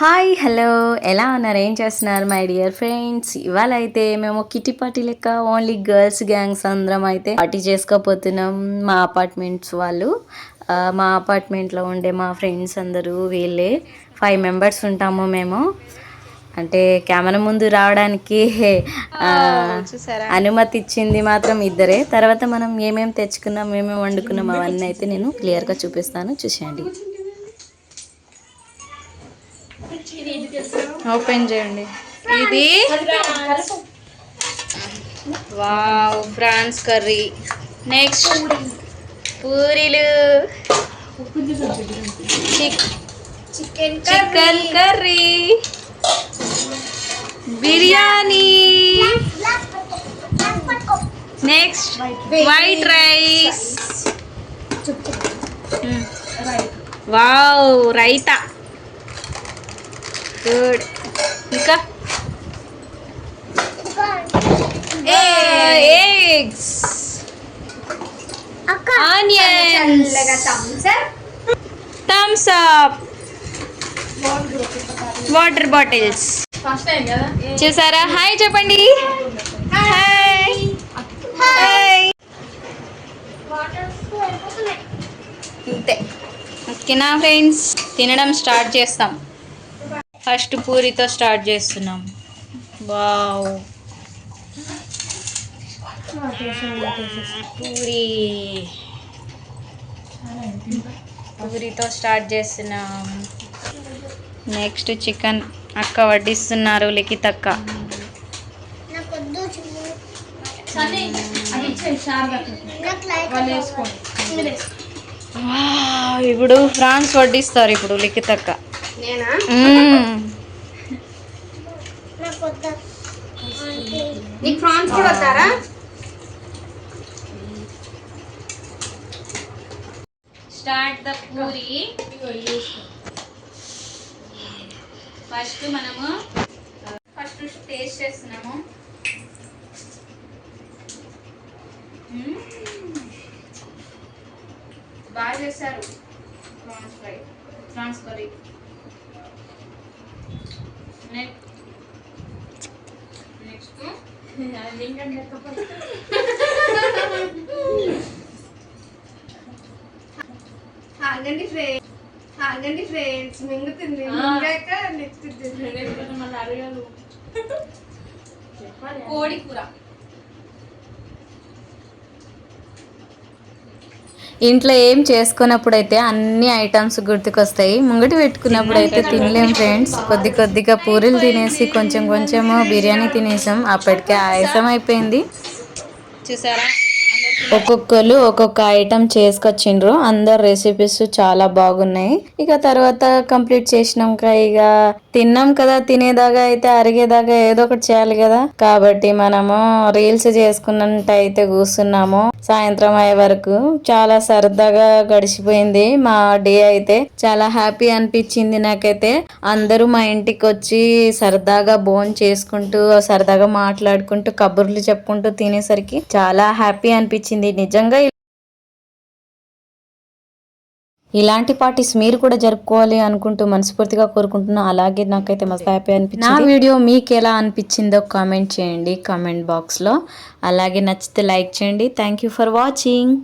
Hi hello. ఎలా ఉన్నారు? ఏం చేస్తున్నారు మై డియర్ ఫ్రెండ్స్ ఇవాళ అయితే మేము కిట్టి పార్టీ లెక్క ఓన్లీ గర్ల్స్ గ్యాంగ్స్ అందరం అయితే పార్టీ చేసుకోపోతున్నాం మా అపార్ట్మెంట్స్ వాళ్ళు. మా అపార్ట్మెంట్లో ఉండే మా ఫ్రెండ్స్ అందరూ వీళ్ళే. ఫైవ్ మెంబర్స్ ఉంటాము మేము. అంటే కెమెరా ముందు రావడానికి అనుమతి ఇచ్చింది మాత్రం ఇద్దరే. తర్వాత మనం ఏమేమి తెచ్చుకున్నాం ఏమేమి వండుకున్నాం అవన్నీ అయితే నేను క్లియర్గా చూపిస్తాను. చూసేయండి. ఓపెన్ చేయండి. ఇది? వావ్ ఫ్రాన్స్ కర్రీ నెక్స్ట్ పూరీలు. Chicken chicken curry biryani next white rice wow raita good. ఇంకా? Eggs. Onions. Thums Up water bottles చూసారా? హాయ్ చెప్పండి. హాయ్ హాయ్ అంతే. ఓకేనా ఫ్రెండ్స్ తినడం స్టార్ట్ చేస్తాం. ఫస్ట్ పూరితో స్టార్ట్ చేస్తున్నాం. వావ్. పూరి. పూరితో స్టార్ట్ చేస్తున్నాం. నెక్స్ట్ చికెన్ అక్క వడ్డిస్తున్నారు లిఖిత్ అక్క. వావ్, ఇప్పుడు ఫ్రాన్స్ వడ్డిస్తారు ఇప్పుడు లిఖిత్ నేనా? నీకు ఫ్రాన్స్ కూడా వస్తారా స్టార్ట్ ద పూరి. ఫస్ట్ మనము ఫస్ట్ టేస్ట్ చేస్తున్నాము. బాగా చేశారు prawns fry prawns curry. Next ఆగండి ఫ్రెండ్స్. ఆగండి ఫ్రెండ్స్. మింగుతుంది. మింగాక నెక్స్ట్ కోడి కూర ఇంట్లో ఏం చేసుకున్నప్పుడు అయితే అన్ని ఐటమ్స్ గుర్తుకొస్తాయి. ముంగటి పెట్టుకున్నప్పుడు అయితే తినలేం ఫ్రెండ్స్. కొద్ది కొద్దిగా పూరీలు తినేసి కొంచెం కొంచెము బిర్యానీ తినేసాం. అప్పటికే ఆయాసం అయిపోయింది. చూసారా? ఒక్కొక్కరు ఒక్కొక్క ఐటమ్ చేసుకొచ్చిండ్రు. అందరు రెసిపీస్ చాలా బాగున్నాయి. ఇక తర్వాత కంప్లీట్ చేసినాక ఇక తిన్నాం కదా తినేదాకా అయితే అరిగేదాకా ఏదో ఒకటి చేయాలి కదా. కాబట్టి మనము రీల్స్ చేసుకున్నట్టు అయితే కూర్చున్నాము. సాయంత్రం అయ్యే వరకు చాలా సరదాగా గడిచిపోయింది. మా డే అయితే చాలా హ్యాపీ అనిపించింది నాకైతే. అందరూ మా ఇంటికి వచ్చి సరదాగా బోన్ చేసుకుంటూ సరదాగా మాట్లాడుకుంటూ కబుర్లు చెప్పుకుంటూ తినేసరికి చాలా హ్యాపీ అనిపించింది. నిజంగా ఇలాంటి పార్టీస్ మీరు కూడా జరుపుకోవాలి అనుకుంటూ మనస్ఫూర్తిగా కోరుకుంటున్నా. అలాగే నాకైతే మస్తు హ్యాపీ అనిపించింది. నా వీడియో మీకు ఎలా అనిపించిందో కామెంట్ చేయండి. కామెంట్ బాక్స్లో. అలాగే నచ్చితే లైక్ చేయండి. Thank you for watching